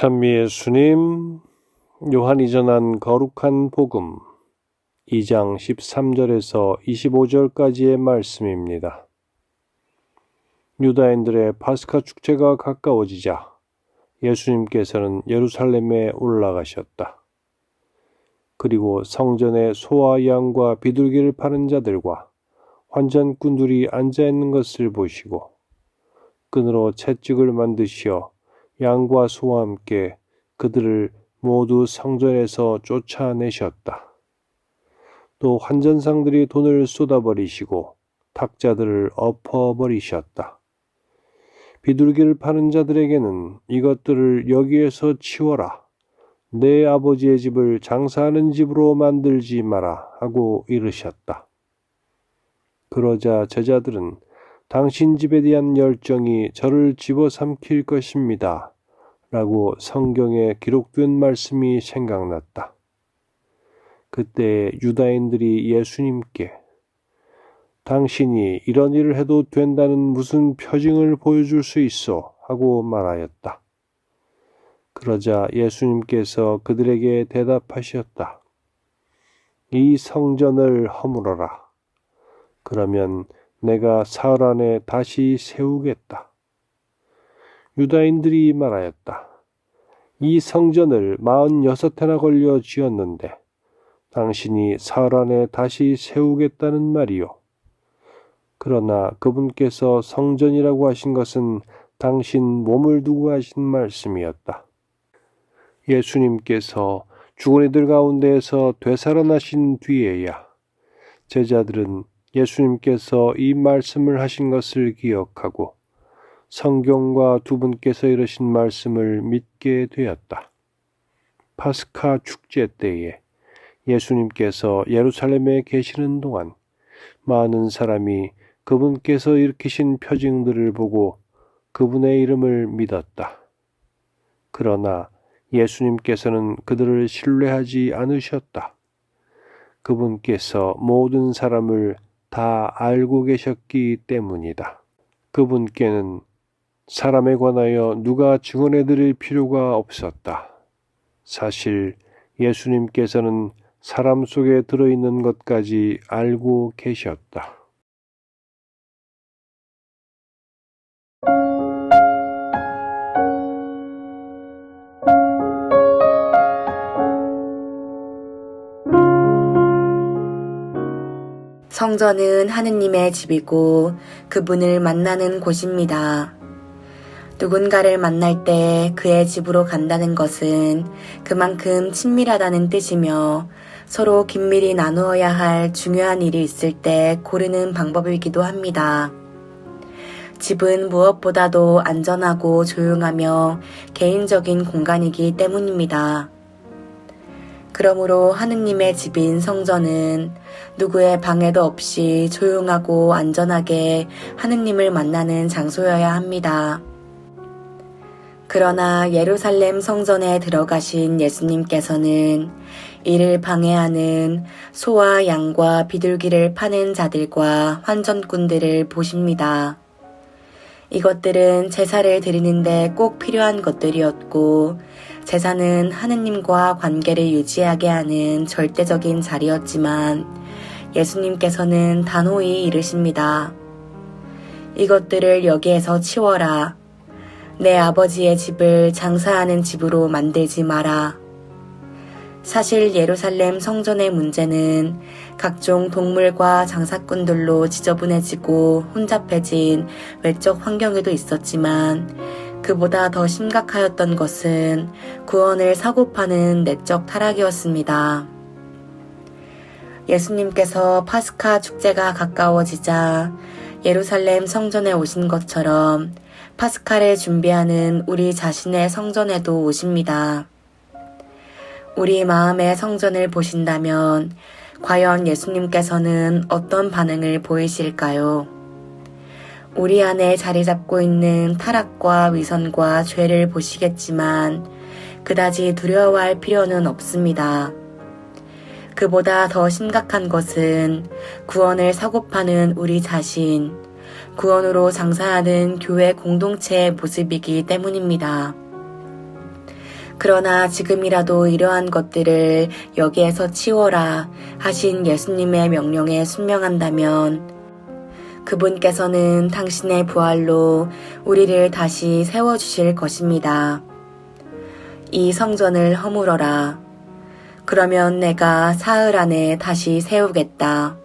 참 예수님, 요한이 전한 거룩한 복음 2장 13절에서 25절까지의 말씀입니다. 유다인들의 파스카 축제가 가까워지자 예수님께서는 예루살렘에 올라가셨다. 그리고 성전에 소와 양과 비둘기를 파는 자들과 환전꾼들이 앉아 있는 것을 보시고 끈으로 채찍을 만드시어 양과 소와 함께 그들을 모두 성전에서 쫓아내셨다. 또 환전상들이 돈을 쏟아버리시고 탁자들을 엎어버리셨다. 비둘기를 파는 자들에게는 이것들을 여기에서 치워라. 내 아버지의 집을 장사하는 집으로 만들지 마라 하고 이르셨다. 그러자 제자들은 당신 집에 대한 열정이 저를 집어삼킬 것입니다. 라고 성경에 기록된 말씀이 생각났다. 그때 유다인들이 예수님께 당신이 이런 일을 해도 된다는 무슨 표징을 보여줄 수 있어 하고 말하였다. 그러자 예수님께서 그들에게 대답하셨다. 이 성전을 허물어라. 그러면 내가 사흘 안에 다시 세우겠다. 유다인들이 말하였다. 이 성전을 마흔여섯 해나 걸려 지었는데 당신이 사흘 안에 다시 세우겠다는 말이요. 그러나 그분께서 성전이라고 하신 것은 당신 몸을 두고 하신 말씀이었다. 예수님께서 죽은 이들 가운데에서 되살아나신 뒤에야 제자들은 예수님께서 이 말씀을 하신 것을 기억하고 성경과 두 분께서 이르신 말씀을 믿게 되었다. 파스카 축제 때에 예수님께서 예루살렘에 계시는 동안 많은 사람이 그분께서 일으키신 표징들을 보고 그분의 이름을 믿었다. 그러나 예수님께서는 그들을 신뢰하지 않으셨다. 그분께서 모든 사람을 다 알고 계셨기 때문이다. 그분께는 사람에 관하여 누가 증언해 드릴 필요가 없었다. 사실 예수님께서는 사람 속에 들어있는 것까지 알고 계셨다. 성전은 하느님의 집이고 그분을 만나는 곳입니다. 누군가를 만날 때 그의 집으로 간다는 것은 그만큼 친밀하다는 뜻이며 서로 긴밀히 나누어야 할 중요한 일이 있을 때 고르는 방법이기도 합니다. 집은 무엇보다도 안전하고 조용하며 개인적인 공간이기 때문입니다. 그러므로 하느님의 집인 성전은 누구의 방해도 없이 조용하고 안전하게 하느님을 만나는 장소여야 합니다. 그러나 예루살렘 성전에 들어가신 예수님께서는 이를 방해하는 소와 양과 비둘기를 파는 자들과 환전꾼들을 보십니다. 이것들은 제사를 드리는데 꼭 필요한 것들이었고 제사는 하느님과 관계를 유지하게 하는 절대적인 자리였지만 예수님께서는 단호히 이르십니다. 이것들을 여기에서 치워라. 내 아버지의 집을 장사하는 집으로 만들지 마라. 사실 예루살렘 성전의 문제는 각종 동물과 장사꾼들로 지저분해지고 혼잡해진 외적 환경에도 있었지만 그보다 더 심각하였던 것은 구원을 사고 파는 내적 타락이었습니다. 예수님께서 파스카 축제가 가까워지자 예루살렘 성전에 오신 것처럼 파스카를 준비하는 우리 자신의 성전에도 오십니다. 우리 마음의 성전을 보신다면 과연 예수님께서는 어떤 반응을 보이실까요? 우리 안에 자리 잡고 있는 타락과 위선과 죄를 보시겠지만 그다지 두려워할 필요는 없습니다. 그보다 더 심각한 것은 구원을 사고파는 우리 자신, 구원으로 장사하는 교회 공동체의 모습이기 때문입니다. 그러나 지금이라도 이러한 것들을 여기에서 치워라 하신 예수님의 명령에 순명한다면 그분께서는 당신의 부활로 우리를 다시 세워주실 것입니다. 이 성전을 허물어라. 그러면 내가 사흘 안에 다시 세우겠다.